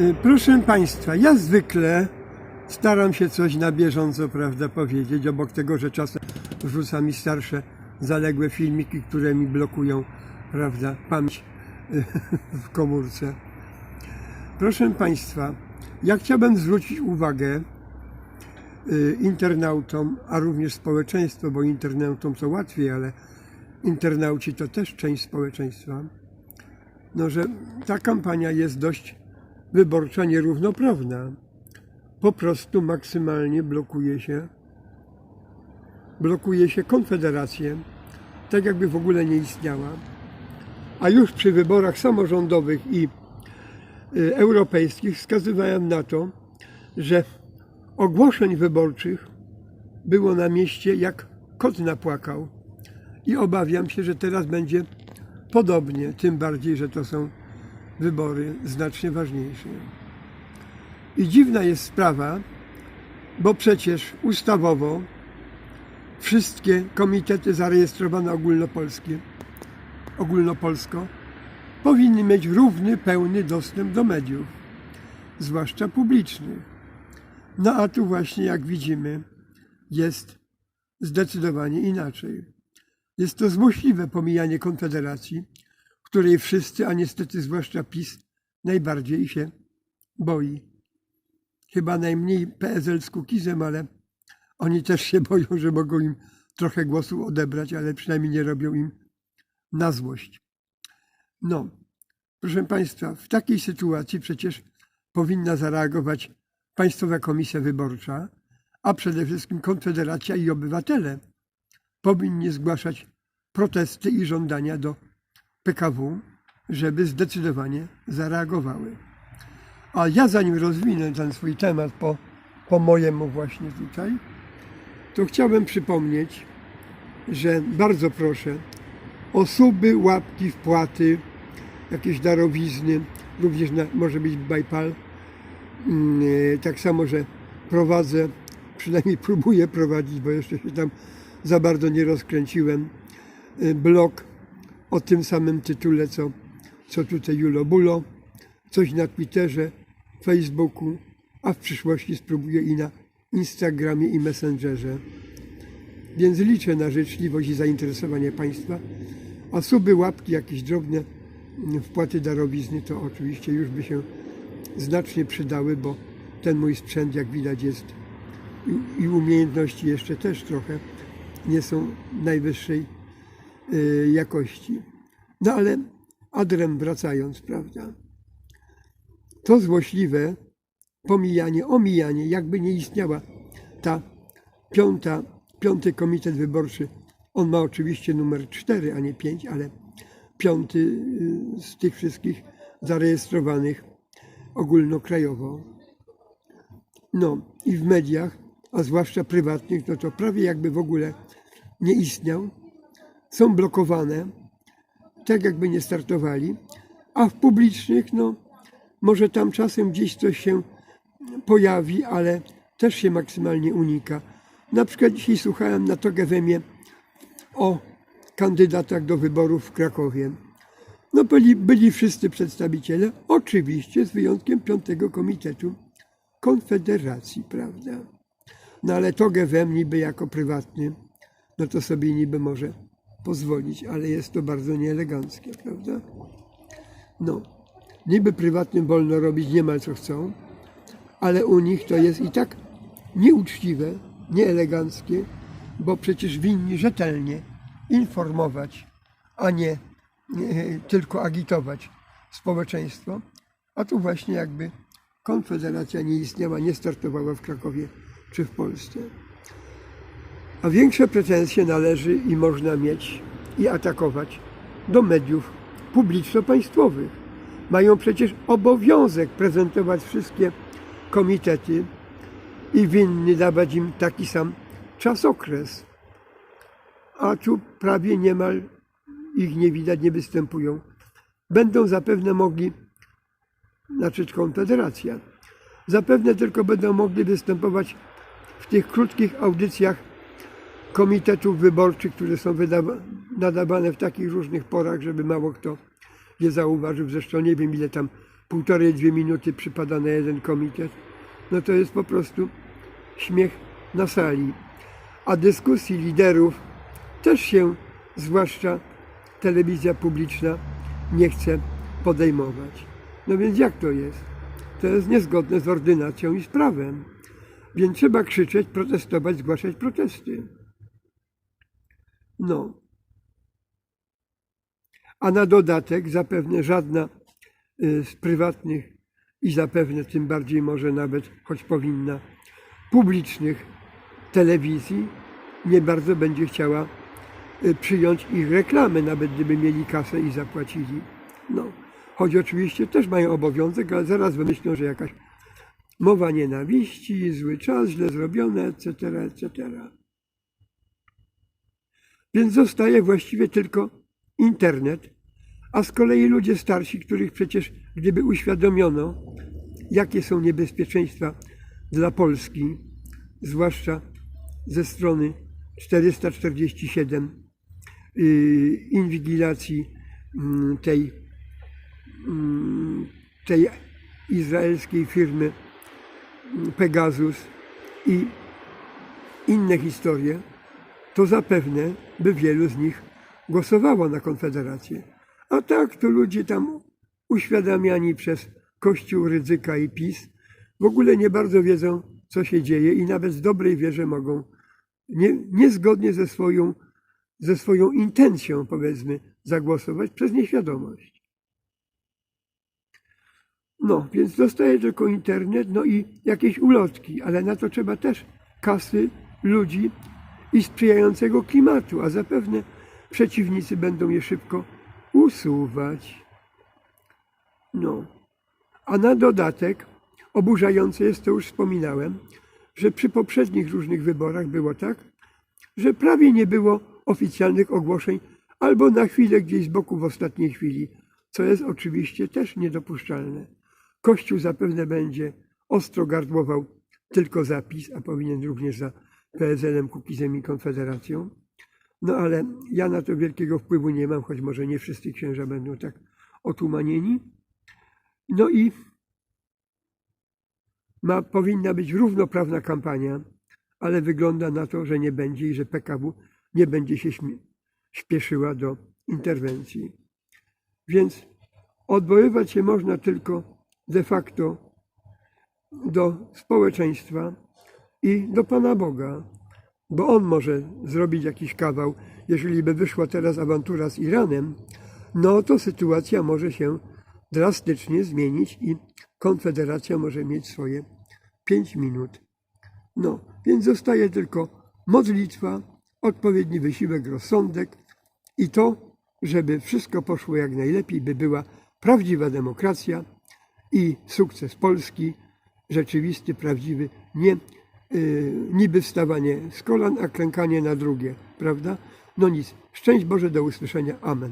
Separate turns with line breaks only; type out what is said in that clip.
Y, Proszę Państwa, ja zwykle staram się coś na bieżąco, prawda, powiedzieć, obok tego, że czasem wrzuca mi starsze, zaległe filmiki, które mi blokują, prawda, pamięć y, w komórce. Proszę Państwa, ja chciałbym zwrócić uwagę y, internautom, a również społeczeństwu, bo internautom to łatwiej, ale internauci to też część społeczeństwa, no, że ta kampania jest dość wyborcza nierównoprawna. Po prostu maksymalnie blokuje się blokuje się Konfederację, tak jakby w ogóle nie istniała. A już przy wyborach samorządowych i y, europejskich wskazywałem na to, że ogłoszeń wyborczych było na mieście jak kot napłakał. I obawiam się, że teraz będzie podobnie, tym bardziej, że to są wybory znacznie ważniejsze. I dziwna jest sprawa, bo przecież ustawowo wszystkie komitety zarejestrowane ogólnopolskie, ogólnopolsko powinny mieć równy, pełny dostęp do mediów, zwłaszcza publicznych. No a tu właśnie, jak widzimy, jest zdecydowanie inaczej. Jest to złośliwe pomijanie Konfederacji, której wszyscy, a niestety zwłaszcza PiS, najbardziej się boi. Chyba najmniej PSL z Kukizem, ale oni też się boją, że mogą im trochę głosu odebrać, ale przynajmniej nie robią im na złość. No, proszę Państwa, w takiej sytuacji przecież powinna zareagować Państwowa Komisja Wyborcza, a przede wszystkim Konfederacja i obywatele powinni zgłaszać protesty i żądania do PKW, żeby zdecydowanie zareagowały. A ja zanim rozwinę ten swój temat po, po mojemu właśnie tutaj, to chciałbym przypomnieć, że bardzo proszę o suby, łapki, wpłaty, jakieś darowizny, również na, może być PayPal. Mm, e, Tak samo, że prowadzę, przynajmniej próbuję prowadzić, bo jeszcze się tam za bardzo nie rozkręciłem, e, blog o tym samym tytule, co, co tutaj Julo Bulo, coś na Twitterze, Facebooku, a w przyszłości spróbuję i na Instagramie i Messengerze. Więc liczę na życzliwość i zainteresowanie Państwa, a suby, łapki, jakieś drobne mm, wpłaty darowizny to oczywiście już by się znacznie przydały, bo ten mój sprzęt, jak widać, jest i- umiejętności jeszcze też trochę nie są najwyższej jakości. No ale adrem wracając, prawda? To złośliwe pomijanie, omijanie, jakby nie istniała ta piąta, piąty komitet wyborczy. On ma oczywiście numer 4, a nie 5, ale piąty y, z tych wszystkich zarejestrowanych ogólnokrajowo. No i w mediach, a zwłaszcza prywatnych, no to prawie jakby w ogóle nie istniał. Są blokowane, tak jakby nie startowali, a w publicznych, no może tam czasem gdzieś coś się pojawi, ale też się maksymalnie unika. Na przykład dzisiaj słuchałem na Togewemie o kandydatach do wyborów w Krakowie. No byli, byli wszyscy przedstawiciele, oczywiście z wyjątkiem piątego komitetu Konfederacji, prawda? No ale Togewem niby jako prywatny, no to sobie niby może pozwolić, ale jest to bardzo nieeleganckie, prawda? No, niby prywatnym wolno robić niemal co chcą, ale u nich to jest i tak nieuczciwe, nieeleganckie, bo przecież winni rzetelnie informować, a nie, nie tylko agitować społeczeństwo. A tu właśnie jakby Konfederacja nie istniała, nie startowała w Krakowie czy w Polsce. A większe pretensje należy i można mieć i atakować do mediów publiczno-państwowych. Mają przecież obowiązek prezentować wszystkie komitety i winny dawać im taki sam czasokres. A tu prawie niemal ich nie widać, nie występują. Będą zapewne mogli, znaczy Konfederacja, zapewne tylko będą mogli występować w tych krótkich audycjach komitetów wyborczych, które są nadawane w takich różnych porach, żeby mało kto je zauważył. Zresztą nie wiem, ile tam półtorej, dwie minuty przypada na jeden komitet, no to jest po prostu śmiech na sali. A dyskusji liderów też się, zwłaszcza telewizja publiczna, nie chce podejmować. No więc jak to jest? To jest niezgodne z ordynacją i z prawem. Więc trzeba krzyczeć, protestować, zgłaszać protesty. No. A na dodatek zapewne żadna y, z prywatnych i zapewne tym bardziej może nawet, choć powinna, publicznych telewizji nie bardzo będzie chciała y, przyjąć ich reklamę, nawet gdyby mieli kasę i zapłacili. No, choć oczywiście też mają obowiązek, ale zaraz wymyślą, że jakaś mowa nienawiści, zły czas, źle zrobione, etc., etc. Więc zostaje właściwie tylko internet, a z kolei ludzie starsi, których przecież gdyby uświadomiono, jakie są niebezpieczeństwa dla Polski, zwłaszcza ze strony 447 yy, inwigilacji mm, tej, mm, tej izraelskiej firmy mm, Pegasus i inne historie, to zapewne by wielu z nich głosowało na Konfederację. A tak to ludzie tam uświadamiani przez Kościół, Rydzyka i PiS w ogóle nie bardzo wiedzą, co się dzieje i nawet w dobrej wierze mogą nie, niezgodnie ze swoją, ze swoją intencją, powiedzmy, zagłosować przez nieświadomość. No, więc dostaje tylko internet, no i jakieś ulotki, ale na to trzeba też kasy, ludzi i sprzyjającego klimatu, a zapewne przeciwnicy będą je szybko usuwać. No. A na dodatek oburzające jest, to już wspominałem, że przy poprzednich różnych wyborach było tak, że prawie nie było oficjalnych ogłoszeń albo na chwilę gdzieś z boku w ostatniej chwili, co jest oczywiście też niedopuszczalne. Kościół zapewne będzie ostro gardłował tylko zapis, a powinien również za PSL-em, Kukizem i Konfederacją. No ale ja na to wielkiego wpływu nie mam, choć może nie wszyscy księża będą tak otumanieni. No i ma, powinna być równoprawna kampania, ale wygląda na to, że nie będzie i że PKW nie będzie się śpieszyła do interwencji. Więc odwoływać się można tylko de facto do społeczeństwa i do Pana Boga, bo On może zrobić jakiś kawał. Jeżeli by wyszła teraz awantura z Iranem, no to sytuacja może się drastycznie zmienić i Konfederacja może mieć swoje pięć minut. No, więc zostaje tylko modlitwa, odpowiedni wysiłek, rozsądek i to, żeby wszystko poszło jak najlepiej, by była prawdziwa demokracja i sukces Polski, rzeczywisty, prawdziwy, nie yy, niby wstawanie z kolan, a klękanie na drugie, prawda? No nic, szczęść Boże, do usłyszenia, amen.